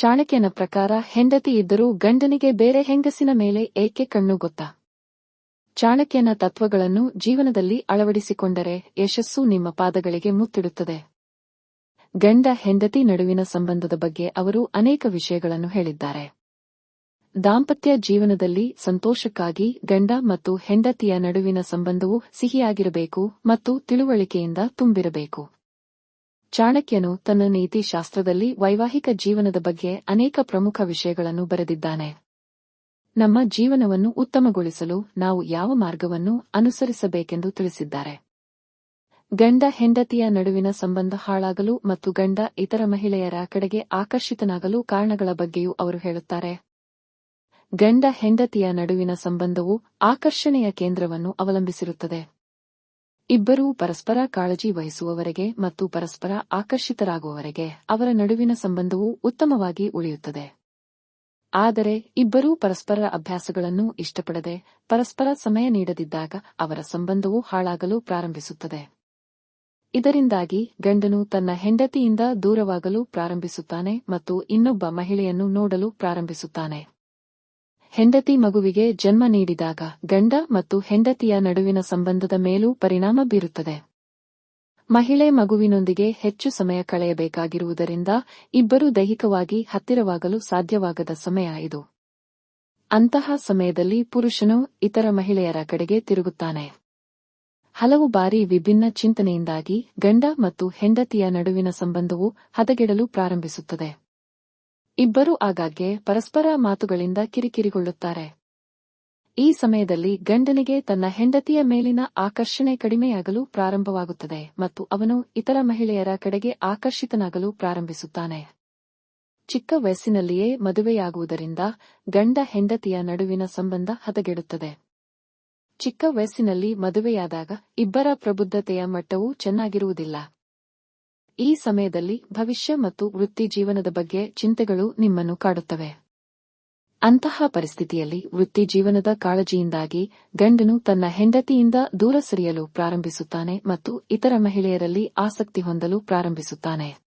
ಚಾಣಕ್ಯನ ಪ್ರಕಾರ ಹೆಂಡತಿ ಇದ್ದರೂ ಗಂಡನಿಗೆ ಬೇರೆ ಹೆಂಗಸಿನ ಮೇಲೆ ಏಕೆ ಕಣ್ಣು ಗೊತ್ತಾ? ಚಾಣಕ್ಯನ ತತ್ವಗಳನ್ನು ಜೀವನದಲ್ಲಿ ಅಳವಡಿಸಿಕೊಂಡರೆ ಯಶಸ್ಸು ನಿಮ್ಮ ಪಾದಗಳಿಗೆ ಮುತ್ತಿಡುತ್ತದೆ. ಗಂಡ ಹೆಂಡತಿ ನಡುವಿನ ಸಂಬಂಧದ ಬಗ್ಗೆ ಅವರು ಅನೇಕ ವಿಷಯಗಳನ್ನು ಹೇಳಿದ್ದಾರೆ. ದಾಂಪತ್ಯ ಜೀವನದಲ್ಲಿ ಸಂತೋಷಕ್ಕಾಗಿ ಗಂಡ ಮತ್ತು ಹೆಂಡತಿಯ ನಡುವಿನ ಸಂಬಂಧವು ಸಿಹಿಯಾಗಿರಬೇಕು ಮತ್ತು ತಿಳುವಳಿಕೆಯಿಂದ ತುಂಬಿರಬೇಕು. ಚಾಣಕ್ಯನು ತನ್ನ ನೀತಿಶಾಸ್ತ್ರದಲ್ಲಿ ವೈವಾಹಿಕ ಜೀವನದ ಬಗ್ಗೆ ಅನೇಕ ಪ್ರಮುಖ ವಿಷಯಗಳನ್ನು ಬರೆದಿದ್ದಾನೆ. ನಮ್ಮ ಜೀವನವನ್ನು ಉತ್ತಮಗೊಳಿಸಲು ನಾವು ಯಾವ ಮಾರ್ಗವನ್ನು ಅನುಸರಿಸಬೇಕೆಂದು ತಿಳಿಸಿದ್ದಾರೆ. ಗಂಡ ಹೆಂಡತಿಯ ನಡುವಿನ ಸಂಬಂಧ ಹಾಳಾಗಲು ಮತ್ತು ಗಂಡ ಇತರ ಮಹಿಳೆಯರ ಕಡೆಗೆ ಆಕರ್ಷಿತನಾಗಲು ಕಾರಣಗಳ ಬಗ್ಗೆಯೂ ಅವರು ಹೇಳುತ್ತಾರೆ. ಗಂಡ ಹೆಂಡತಿಯ ನಡುವಿನ ಸಂಬಂಧವು ಆಕರ್ಷಣೆಯ ಕೇಂದ್ರವನ್ನು ಅವಲಂಬಿಸಿರುತ್ತದೆ. ಇಬ್ಬರೂ ಪರಸ್ಪರ ಕಾಳಜಿ ವಹಿಸುವವರೆಗೆ ಮತ್ತು ಪರಸ್ಪರ ಆಕರ್ಷಿತರಾಗುವವರೆಗೆ ಅವರ ನಡುವಿನ ಸಂಬಂಧವು ಉತ್ತಮವಾಗಿ ಉಳಿಯುತ್ತದೆ. ಆದರೆ ಇಬ್ಬರೂ ಪರಸ್ಪರ ಅಭ್ಯಾಸಗಳನ್ನು ಇಷ್ಟಪಡದೆ ಪರಸ್ಪರ ಸಮಯ ನೀಡದಿದ್ದಾಗ ಅವರ ಸಂಬಂಧವು ಹಾಳಾಗಲು ಪ್ರಾರಂಭಿಸುತ್ತದೆ. ಇದರಿಂದಾಗಿ ಗಂಡನು ತನ್ನ ಹೆಂಡತಿಯಿಂದ ದೂರವಾಗಲು ಪ್ರಾರಂಭಿಸುತ್ತಾನೆ ಮತ್ತು ಇನ್ನೊಬ್ಬ ಮಹಿಳೆಯನ್ನು ನೋಡಲು ಪ್ರಾರಂಭಿಸುತ್ತಾನೆ. ಹೆಂಡತಿ ಮಗುವಿಗೆ ಜನ್ಮ ನೀಡಿದಾಗ ಗಂಡ ಮತ್ತು ಹೆಂಡತಿಯ ನಡುವಿನ ಸಂಬಂಧದ ಮೇಲೂ ಪರಿಣಾಮ ಬೀರುತ್ತದೆ. ಮಹಿಳೆ ಮಗುವಿನೊಂದಿಗೆ ಹೆಚ್ಚು ಸಮಯ ಕಳೆಯಬೇಕಾಗಿರುವುದರಿಂದ ಇಬ್ಬರು ದೈಹಿಕವಾಗಿ ಹತ್ತಿರವಾಗಲು ಸಾಧ್ಯವಾಗದ ಸಮಯ ಇದು. ಅಂತಹ ಸಮಯದಲ್ಲಿ ಪುರುಷನು ಇತರ ಮಹಿಳೆಯರ ಕಡೆಗೆ ತಿರುಗುತ್ತಾನೆ. ಹಲವು ಬಾರಿ ವಿಭಿನ್ನ ಚಿಂತನೆಯಿಂದಾಗಿ ಗಂಡ ಮತ್ತು ಹೆಂಡತಿಯ ನಡುವಿನ ಸಂಬಂಧವು ಹದಗೆಡಲು ಪ್ರಾರಂಭಿಸುತ್ತದೆ. ಇಬ್ಬರೂ ಆಗಾಗ್ಗೆ ಪರಸ್ಪರ ಮಾತುಗಳಿಂದ ಕಿರಿಕಿರಿಗೊಳ್ಳುತ್ತಾರೆ. ಈ ಸಮಯದಲ್ಲಿ ಗಂಡನಿಗೆ ತನ್ನ ಹೆಂಡತಿಯ ಮೇಲಿನ ಆಕರ್ಷಣೆ ಕಡಿಮೆಯಾಗಲು ಪ್ರಾರಂಭವಾಗುತ್ತದೆ ಮತ್ತು ಅವನು ಇತರ ಮಹಿಳೆಯರ ಕಡೆಗೆ ಆಕರ್ಷಿತನಾಗಲು ಪ್ರಾರಂಭಿಸುತ್ತಾನೆ. ಚಿಕ್ಕ ವಯಸ್ಸಿನಲ್ಲಿಯೇ ಮದುವೆಯಾಗುವುದರಿಂದ ಗಂಡ ಹೆಂಡತಿಯ ನಡುವಿನ ಸಂಬಂಧ ಹದಗೆಡುತ್ತದೆ. ಚಿಕ್ಕ ವಯಸ್ಸಿನಲ್ಲಿ ಮದುವೆಯಾದಾಗ ಇಬ್ಬರ ಪ್ರಬುದ್ಧತೆಯ ಮಟ್ಟವೂ ಚೆನ್ನಾಗಿರುವುದಿಲ್ಲ. ಈ ಸಮಯದಲ್ಲಿ ಭವಿಷ್ಯ ಮತ್ತು ವೃತ್ತಿ ಜೀವನದ ಬಗ್ಗೆ ಚಿಂತೆಗಳು ನಿಮ್ಮನ್ನು ಕಾಡುತ್ತವೆ. ಅಂತಹ ಪರಿಸ್ಥಿತಿಯಲ್ಲಿ ವೃತ್ತಿ ಜೀವನದ ಕಾಳಜಿಯಿಂದಾಗಿ ಗಂಡನು ತನ್ನ ಹೆಂಡತಿಯಿಂದ ದೂರ ಸರಿಯಲು ಪ್ರಾರಂಭಿಸುತ್ತಾನೆ ಮತ್ತು ಇತರ ಮಹಿಳೆಯರಲ್ಲಿ ಆಸಕ್ತಿ ಹೊಂದಲು ಪ್ರಾರಂಭಿಸುತ್ತಾನೆ.